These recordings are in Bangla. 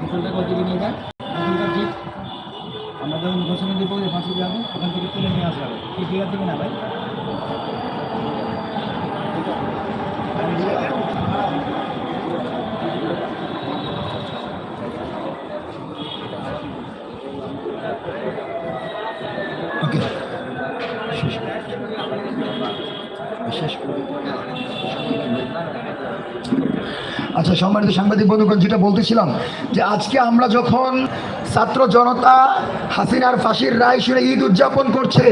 হোটেলটাকে ওদিকে নিয়ে যান এখনকার ঠিক আমরা যখন ঘোষণা দিব যে ফাঁসি যাব ওখান থেকে তুলে নিয়ে আসা হবে। কি ঠিক আছে কিনা ভাই? শেষ। শেষ। আচ্ছা সম্মানিত সাংবাদিক বন্ধুগণ, যেটা বলতেছিলাম যে আজকে আমরা যখন ছাত্র জনতা হাসিনার ফাঁসির রায় শুনে ঈদ উদযাপন করছে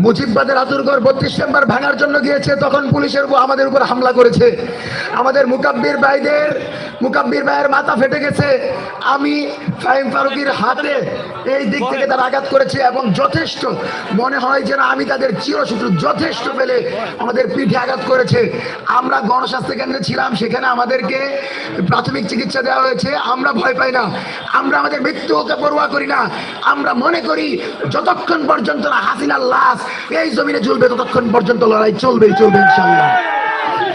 মুজিববাদের আতুরগড় বত্রিশ নম্বর ভাঙার জন্য গিয়েছে, তখন পুলিশের উপর আমাদের উপর হামলা করেছে। আমাদের মুকাব্বির ভাইদের, মুকাব্বির ভাইয়ের মাথা ফেটে গেছে। আমি ফাহিম ফারুকির হাতে এই দিক থেকে তারা আঘাত করেছে এবং যথেষ্ট মনে হয় যেন আমি তাদের চিরশত্রু যথেষ্ট পেলে আমাদের পিঠে আঘাত করেছে। আমরা গণস্বাস্থ্য কেন্দ্রে ছিলাম, সেখানে আমাদেরকে প্রাথমিক চিকিৎসা দেওয়া হয়েছে। আমরা ভয় পাই না। আমরা আমাদের মৃত্যুকে পরোয়া করি না। আমরা মনে করি যতক্ষণ পর্যন্ত না হাসিনার লাশ এই জমিনে ঝুলবে ততক্ষণ পর্যন্ত লড়াই চলবেই চলবে ইনশাল্লাহ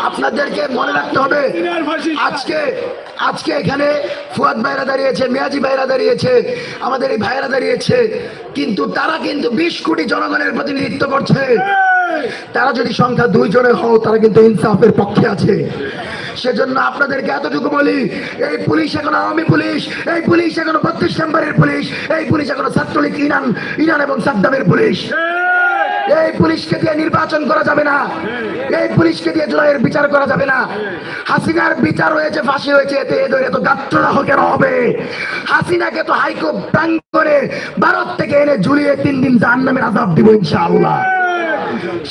আপনাদেরকে মনে রাখতে হবে, আজকে আজকে এখানে ফুয়াদ ভাইরা দাঁড়িয়েছে, মিয়াজি ভাইরা দাঁড়িয়েছে, আমাদের এই ভাইরা দাঁড়িয়েছে, কিন্তু তারা কিন্তু বিশ কোটি জনগণের প্রতিনিধিত্ব করছে। তারা যদি সংখ্যা দুই জনের হও, তারা কিন্তু ইনসাফের পক্ষে আছে। সেজন্য আপনাদেরকে এতটুকু বলি, এই পুলিশ এখন আওয়ামী পুলিশ, এই পুলিশ এখনও বত্রিশ নম্বরের পুলিশ, এই পুলিশ এখনও ছাত্রলীগ, ইরান ইরান এবং সাদ্দামের পুলিশ। এই পুলিশকে দিয়ে নির্বাচন করা যাবে না। এই পুলিশকে দিয়ে জুলাইয়ের বিচার করা যাবে না। হাসিনার বিচার হয়েছে, ফাঁসি হয়েছে, এতে এদের এত গাত্রদাহ কেন হবে হাসিনাকে তো হাইকোর্ট টাং করে ভারত থেকে এনে ঝুলিয়ে তিন দিন জাহান নামের আজাব দিব ইনশাআল্লাহ।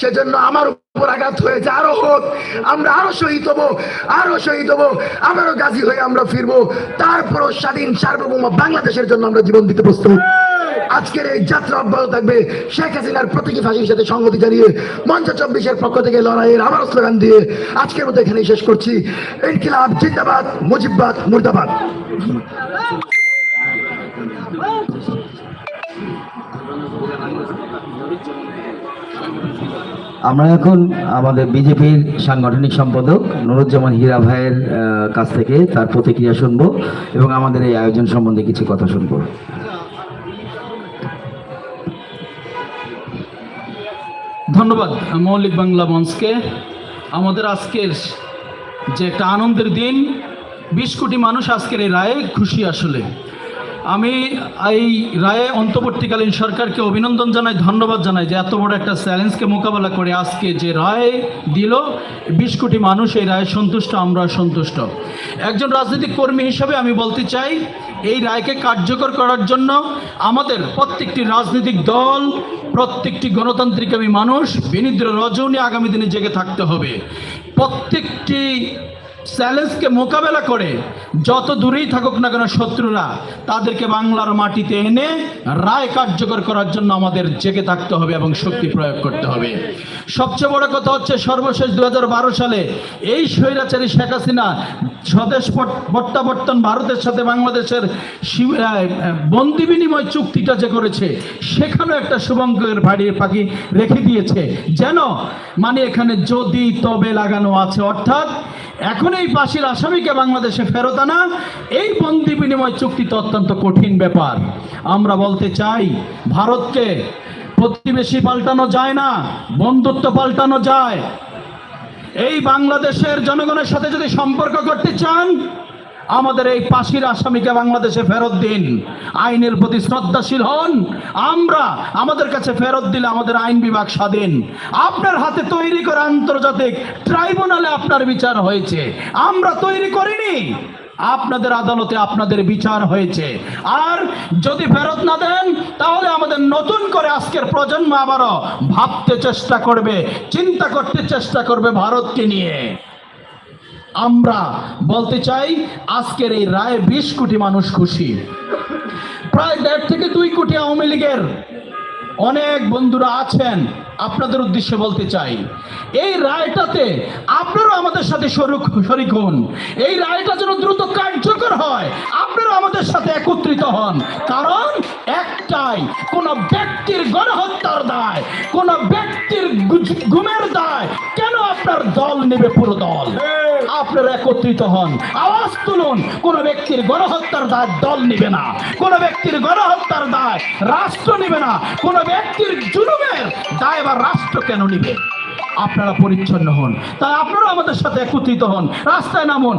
সেজন্য আমার উপর আঘাত হয়েছে, আরও হোক, আমরা আরও শহীদ হব, আরও শহীদ হব আবারও গাজী হয়ে আমরা ফিরবো। তারপরও স্বাধীন সার্বভৌম বাংলাদেশের জন্য আমরা জীবন দিতে প্রস্তুত। আজকের এই যাত্রা অব্যাহত থাকবে। শেখ হাসিনার প্রতীকী ফাঁসির সাথে সংগতি জানিয়ে মঞ্চ চব্বিশের পক্ষ থেকে লড়াইয়ের আবার স্লোগান দিয়ে আজকের মতো এখানেই শেষ করছি। ইনকিলাব, জিন্দাবাদ, মুজিববাদ, মুর্দাবাদ। আমরা এখন আমাদের বিজেপির সাংগঠনিক সম্পাদক নুরুজ্জামান হীরা ভাইয়ের কাছ থেকে তার প্রতিক্রিয়া শুনব এবং আমাদের এই আয়োজন সম্বন্ধে কিছু কথা শুনব। ধন্যবাদ মৌলিক বাংলা মঞ্চকে। আমাদের আজকের যে একটা আনন্দের দিন, বিশ কোটি মানুষ আজকের এই রায়ে খুশি আসলে। আমি এই রায়ে অন্তর্বর্তীকালীন সরকারকে অভিনন্দন জানাই, ধন্যবাদ জানাই যে এত বড় একটা চ্যালেঞ্জকে মোকাবেলা করে আজকে যে রায় দিল, বিশ কোটি মানুষ এই রায়ে সন্তুষ্ট আমরা সন্তুষ্ট। একজন রাজনৈতিক কর্মী হিসাবে আমি বলতে চাই এই রায়কে কার্যকর করার জন্য আমাদের প্রত্যেকটি রাজনৈতিক দল, প্রত্যেকটি গণতান্ত্রিক আমি মানুষ বিনিদ্র রজনী আগামী দিনে জেগে থাকতে হবে। প্রত্যেকটি চ্যালেঞ্জকে মোকাবেলা করে যত দূরেই থাকুক না কেন শত্রুরা তাদেরকে বাংলার মাটিতে এনে রায় কার্যকর করার জন্য আমাদের জেগে থাকতে হবে এবং শক্তি প্রয়োগ করতে হবে। সবচেয়ে বড় কথা হচ্ছে সর্বশেষ দু হাজার বারো সালে এই স্বৈরাচারী শেখ হাসিনা স্বদেশ প্রত্যাবর্তন ভারতের সাথে বাংলাদেশের বন্দি বিনিময় চুক্তিটা যে করেছে, সেখানেও একটা শুভঙ্করের ভাড়ির পাখি রেখে দিয়েছে। যেন মানে এখানে যদি তবে লাগানো আছে, অর্থাৎ এখন এই ফাঁসির আসামিকে বাংলাদেশে ফেরত আনা, এই বন্দি বিনিময় চুক্তিতে অত্যন্ত কঠিন ব্যাপার। আমরা বলতে চাই, ভারতকে প্রতিবেশী পাল্টানো যায় না, বন্ধুত্ব পাল্টানো যায়। এই বাংলাদেশের জনগণের সাথে যদি সম্পর্ক করতে চান আমাদের এই পাশির আসামিকে বাংলাদেশে ফেরত দিন। আইনের প্রতি শ্রদ্ধাশীল হন। আমরা আমাদের কাছে ফেরত দিলে আমাদের আইন বিভাগ স্বাধীন। আপনার হাতে তৈরি করা আন্তর্জাতিক ট্রাইব্যুনালে আপনার বিচার হয়েছে। আমরা তৈরি করিনি। আপনাদের আদালতে আপনাদের বিচার হয়েছে। আর যদি ফেরত না দেন, তাহলে আমাদের নতুন করে আজকের প্রজন্ম আবারও ভাবতে চেষ্টা করবে, চিন্তা করতে চেষ্টা করবে ভারতকে নিয়ে। আমরা বলতে চাই, আজকের এই রায়ে বিশ কোটি মানুষ খুশি। প্রায় দেড় থেকে দুই কোটি আওয়ামী লীগের অনেক বন্ধুরা আছেন। আপনাদের উদ্দেশ্যে বলতে চাই, এই রায়টাতে আপনারা আমাদের সাথে শরিক হন। এই রায়টা যেন দ্রুত কার্যকর হয়, আপনারা আমাদের সাথে একত্রিত হন। কারণ একটাই, কোন ব্যক্তির গণহত্যার দায়, কোন ব্যক্তির গুমের দায়, কেন আপনার দল নেবে পুরো দল? আপনারা একত্রিত হন। আওয়াজ তুলুন, কোন ব্যক্তির গণহত্যার দায় দল নিবে না, কোনো ব্যক্তির গণহত্যার দায় রাষ্ট্র নিবে না, কোন ব্যক্তির জুলুমের দায় বা রাষ্ট্র কেন নিবে? আপনারা পরিচ্ছন্ন হন, তাই আপনারা আমাদের সাথে একত্রিত হন, রাস্তায় নামুন।